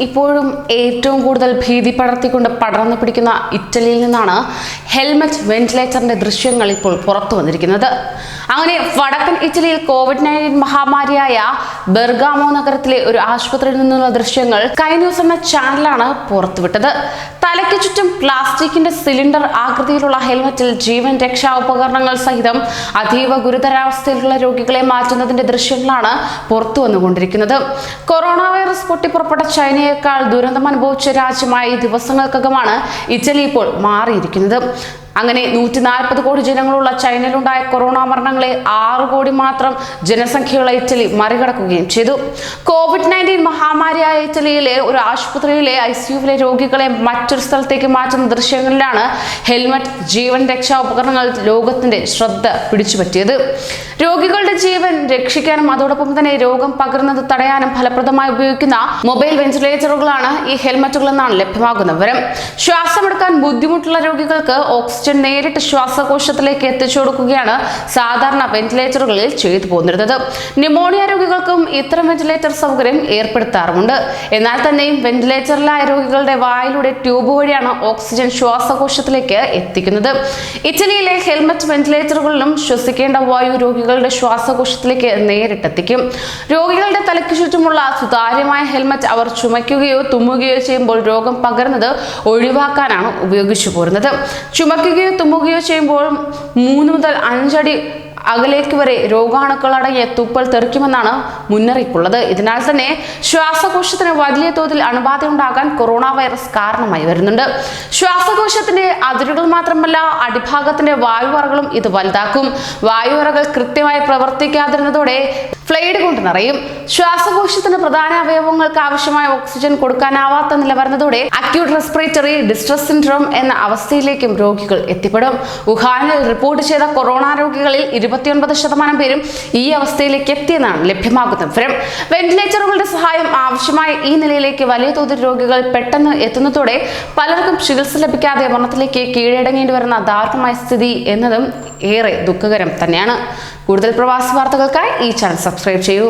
ഇപ്പോഴും ഏറ്റവും കൂടുതൽ ഭീതി പടർത്തിക്കൊണ്ട് പടർന്നു പിടിക്കുന്ന ഇറ്റലിയിൽ നിന്നാണ് ഹെൽമറ്റ് വെന്റിലേറ്ററിന്റെ ദൃശ്യങ്ങൾ ഇപ്പോൾ പുറത്തു വന്നിരിക്കുന്നത്. അങ്ങനെ വടക്കൻ ഇറ്റലിയിൽ കോവിഡ് നയന്റീൻ മഹാമാരിയായ ബെർഗാമോ നഗരത്തിലെ ഒരു ആശുപത്രിയിൽ നിന്നുള്ള ദൃശ്യങ്ങൾ കൈ ന്യൂസ് എന്ന ചാനലാണ് പുറത്തുവിട്ടത്. തലയ്ക്ക് ചുറ്റും പ്ലാസ്റ്റിക്കിന്റെ സിലിണ്ടർ ആകൃതിയിലുള്ള ഹെൽമറ്റിൽ ജീവൻ രക്ഷാ ഉപകരണങ്ങൾ സഹിതം അതീവ ഗുരുതരാവസ്ഥയിലുള്ള രോഗികളെ മാറ്റുന്നതിന്റെ ദൃശ്യങ്ങളാണ് പുറത്തു വന്നുകൊണ്ടിരിക്കുന്നത്. കൊറോണ വൈറസ് പൊട്ടിപ്പുറപ്പെട്ട ചൈനയേക്കാൾ ദുരന്തം അനുഭവിച്ച രാജ്യമായി ദിവസങ്ങൾക്കകമാണ് ഇറ്റലി ഇപ്പോൾ മാറിയിരിക്കുന്നത്. അങ്ങനെ നൂറ്റി നാൽപ്പത് കോടി ജനങ്ങളുള്ള ചൈനയിലുണ്ടായ കൊറോണ മരണങ്ങളെ ആറ് കോടി മാത്രം ജനസംഖ്യയുള്ള ഇറ്റലി മറികടക്കുകയും ചെയ്തു. കോവിഡ് നയന്റീൻ മഹാമാരിയായ ഇറ്റലിയിലെ ഒരു ആശുപത്രിയിലെ ഐ സിയുവിലെ രോഗികളെ മറ്റൊരു സ്ഥലത്തേക്ക് മാറ്റുന്ന ദൃശ്യങ്ങളിലാണ് ഹെൽമറ്റ് ജീവൻ രക്ഷാ ഉപകരണങ്ങൾ ലോകത്തിന്റെ ശ്രദ്ധ പിടിച്ചുപറ്റിയത്. രോഗികളുടെ ജീവൻ രക്ഷിക്കാനും അതോടൊപ്പം തന്നെ രോഗം പകരുന്നത് തടയാനും ഫലപ്രദമായി ഉപയോഗിക്കുന്ന മൊബൈൽ വെന്റിലേറ്ററുകളാണ് ഈ ഹെൽമറ്റുകൾ എന്നാണ് ലഭ്യമാകുന്ന വിവരം. ശ്വാസമെടുക്കാൻ ബുദ്ധിമുട്ടുള്ള രോഗികൾക്ക് ഓക്സിജൻ നേരിട്ട് ശ്വാസകോശത്തിലേക്ക് എത്തിച്ചു കൊടുക്കുകയാണ് സാധാരണ വെന്റിലേറ്ററുകളിൽ ചെയ്തു പോന്നിരുന്നത്. ന്യൂമോണിയ രോഗികൾക്കും ഇത്തരം വെന്റിലേറ്റർ സൗകര്യം ഏർപ്പെടുത്താറുമുണ്ട്. എന്നാൽ തന്നെയും വെന്റിലേറ്ററിലായ രോഗികളുടെ വായിലൂടെ ട്യൂബ് വഴിയാണ് ഓക്സിജൻ ശ്വാസകോശത്തിലേക്ക് എത്തിക്കുന്നത്. ഇറ്റലിയിലെ ഹെൽമറ്റ് വെന്റിലേറ്ററുകളിലും ശ്വസിക്കേണ്ട വായു രോഗികളുടെ ശ്വാസകോശത്തിലേക്ക് നേരിട്ടെത്തിക്കും. രോഗികളുടെ തലയ്ക്ക് ചുറ്റുമുള്ള സുതാര്യമായ ഹെൽമറ്റ് അവർ ചുമയ്ക്കുകയോ തുമ്മുകയോ ചെയ്യുമ്പോൾ രോഗം പകരുന്നത് ഒഴിവാക്കാനാണ് ഉപയോഗിച്ചു പോരുന്നത്. ചുമക്കുകയോ തുമ്മുകയോ ചെയ്യുമ്പോൾ മൂന്ന് മുതൽ അഞ്ചടി അകലേക്ക് വരെ രോഗാണുക്കൾ അടങ്ങിയ തുപ്പൽ തെറിക്കുമെന്നാണ് മുന്നറിയിപ്പുള്ളത്. ഇതിനാൽ തന്നെ ശ്വാസകോശത്തിന് വലിയ തോതിൽ അണുബാധ ഉണ്ടാകാൻ കൊറോണ വൈറസ് കാരണമായി വരുന്നുണ്ട്. ശ്വാസകോശത്തിന്റെ അതിരുകൾ മാത്രമല്ല അടിഭാഗത്തിന്റെ വായുവറകളും ഇത് വലുതാക്കും. വായുവറകൾ കൃത്യമായി പ്രവർത്തിക്കാതിരുന്നതോടെ ഫ്ലൈഡ് കൊണ്ട് നിറയും. ശ്വാസകോശത്തിന് പ്രധാന അവയവങ്ങൾക്ക് ആവശ്യമായ ഓക്സിജൻ കൊടുക്കാനാവാത്ത നില വരുന്നതോടെ അക്യൂട്ട് റെസ്പിറേറ്ററി ഡിസ്ട്രസ് സിൻഡ്രോം എന്ന അവസ്ഥയിലേക്കും രോഗികൾ എത്തിപ്പെടും. വുഹാനിൽ റിപ്പോർട്ട് ചെയ്ത കൊറോണ രോഗികളിൽ ഇരുപത്തിയൊൻപത് ശതമാനം പേരും ഈ അവസ്ഥയിലേക്ക് എത്തിയെന്നാണ് ലഭ്യമാകുന്ന വിവരം. വെന്റിലേറ്ററുകളുടെ സഹായം ആവശ്യമായ ഈ നിലയിലേക്ക് വലിയ തോതിൽ രോഗികൾ പെട്ടെന്ന് എത്തുന്നതോടെ പലർക്കും ചികിത്സ ലഭിക്കാതെ മരണത്തിലേക്ക് കീഴടങ്ങേണ്ടി വരുന്ന ദാരുണമായ സ്ഥിതി എന്നതും ഏറെ ദുഃഖകരം തന്നെയാണ്. കൂടുതൽ പ്രവാസി വാർത്തകൾക്കായി ഈ ചാനൽ സബ്സ്ക്രൈബ് ചെയ്യൂ.